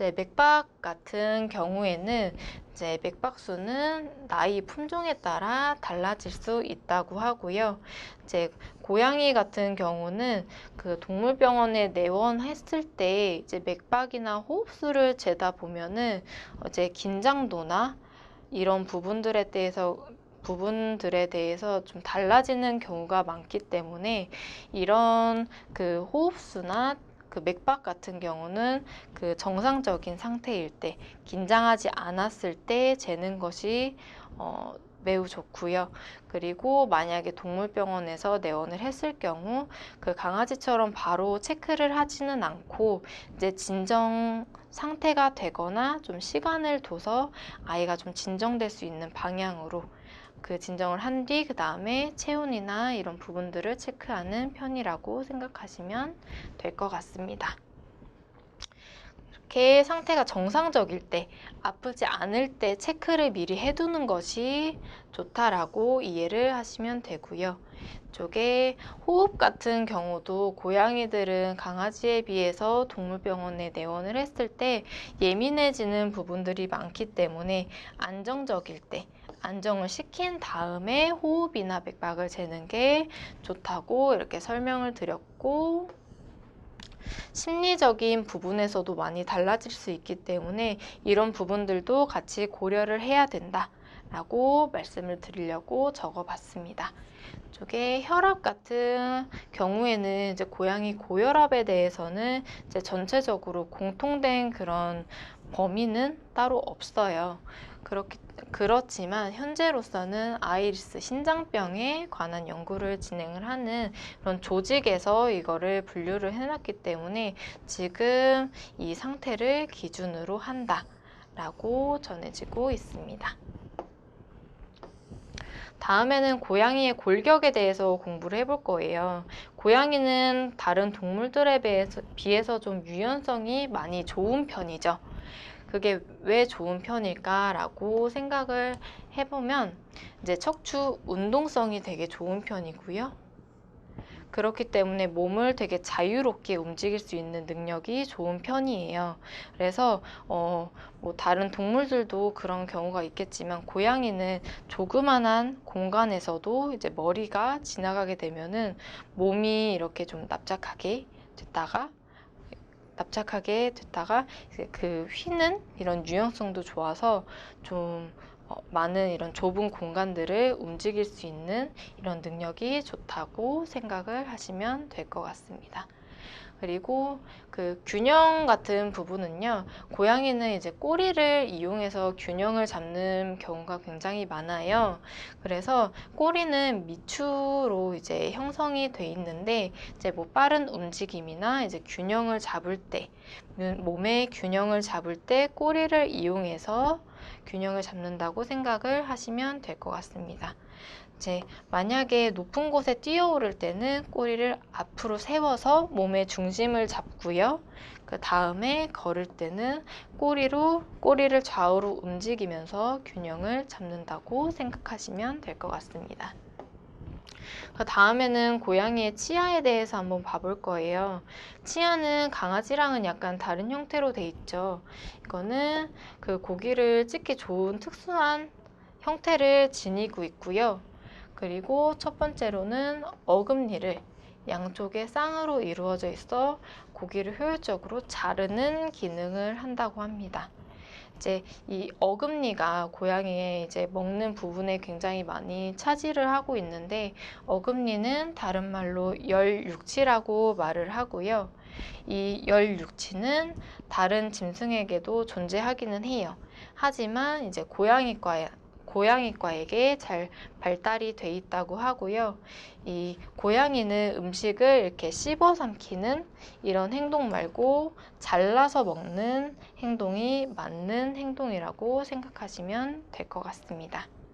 이제 맥박 같은 경우에는 이제 맥박수는 나이 품종에 따라 달라질 수 있다고 하고요. 이제 고양이 같은 경우는 그 동물병원에 내원했을 때 이제 맥박이나 호흡수를 재다 보면은 이제 긴장도나 이런 부분들에 대해서 부분들에 대해서 좀 달라지는 경우가 많기 때문에 이런 그 호흡수나 그 맥박 같은 경우는 그 정상적인 상태일 때 긴장하지 않았을 때 재는 것이 어, 매우 좋고요. 그리고 만약에 동물병원에서 내원을 했을 경우 그 강아지처럼 바로 체크를 하지는 않고 이제 진정 상태가 되거나 좀 시간을 둬서 아이가 좀 진정될 수 있는 방향으로 그 진정을 한 뒤 그 다음에 체온이나 이런 부분들을 체크하는 편이라고 생각하시면 될 것 같습니다. 이렇게 상태가 정상적일 때, 아프지 않을 때 체크를 미리 해두는 것이 좋다라고 이해를 하시면 되고요. 이쪽에 호흡 같은 경우도 고양이들은 강아지에 비해서 동물병원에 내원을 했을 때 예민해지는 부분들이 많기 때문에 안정적일 때, 안정을 시킨 다음에 호흡이나 맥박을 재는 게 좋다고 이렇게 설명을 드렸고, 심리적인 부분에서도 많이 달라질 수 있기 때문에 이런 부분들도 같이 고려를 해야 된다 라고 말씀을 드리려고 적어봤습니다. 이쪽에 혈압 같은 경우에는 이제 고양이 고혈압에 대해서는 이제 전체적으로 공통된 그런 범위는 따로 없어요. 그렇기 그렇지만 현재로서는 아이리스 신장병에 관한 연구를 진행을 하는 그런 조직에서 이거를 분류를 해놨기 때문에 지금 이 상태를 기준으로 한다 라고 전해지고 있습니다. 다음에는 고양이의 골격에 대해서 공부를 해볼 거예요. 고양이는 다른 동물들에 비해서, 비해서 좀 유연성이 많이 좋은 편이죠. 그게 왜 좋은 편일까라고 생각을 해보면 이제 척추 운동성이 되게 좋은 편이고요. 그렇기 때문에 몸을 되게 자유롭게 움직일 수 있는 능력이 좋은 편이에요. 그래서 어, 뭐 다른 동물들도 그런 경우가 있겠지만 고양이는 조그만한 공간에서도 이제 머리가 지나가게 되면은 몸이 이렇게 좀 납작하게 됐다가 납작하게 됐다가 그 휘는 이런 유연성도 좋아서 좀 어, 많은 이런 좁은 공간들을 움직일 수 있는 이런 능력이 좋다고 생각을 하시면 될 것 같습니다. 그리고 그 균형 같은 부분은요, 고양이는 이제 꼬리를 이용해서 균형을 잡는 경우가 굉장히 많아요. 그래서 꼬리는 미추로 이제 형성이 돼 있는데, 이제 뭐 빠른 움직임이나 이제 균형을 잡을 때, 몸의 균형을 잡을 때 꼬리를 이용해서 균형을 잡는다고 생각을 하시면 될 것 같습니다. 이제 만약에 높은 곳에 뛰어오를 때는 꼬리를 앞으로 세워서 몸의 중심을 잡고요. 그 다음에 걸을 때는 꼬리로 꼬리를 좌우로 움직이면서 균형을 잡는다고 생각하시면 될 것 같습니다. 그 다음에는 고양이의 치아에 대해서 한번 봐볼 거예요. 치아는 강아지랑은 약간 다른 형태로 돼 있죠. 이거는 그 고기를 찢기 좋은 특수한 형태를 지니고 있고요. 그리고 첫 번째로는 어금니를 양쪽에 쌍으로 이루어져 있어 고기를 효율적으로 자르는 기능을 한다고 합니다. 이제 이 어금니가 고양이의 이제 먹는 부분에 굉장히 많이 차지를 하고 있는데 어금니는 다른 말로 열육치라고 말을 하고요. 이 열육치는 다른 짐승에게도 존재하기는 해요. 하지만 이제 고양이과에 고양이과에게 잘 발달이 돼 있다고 하고요. 이 고양이는 음식을 이렇게 씹어 삼키는 이런 행동 말고 잘라서 먹는 행동이 맞는 행동이라고 생각하시면 될 것 같습니다.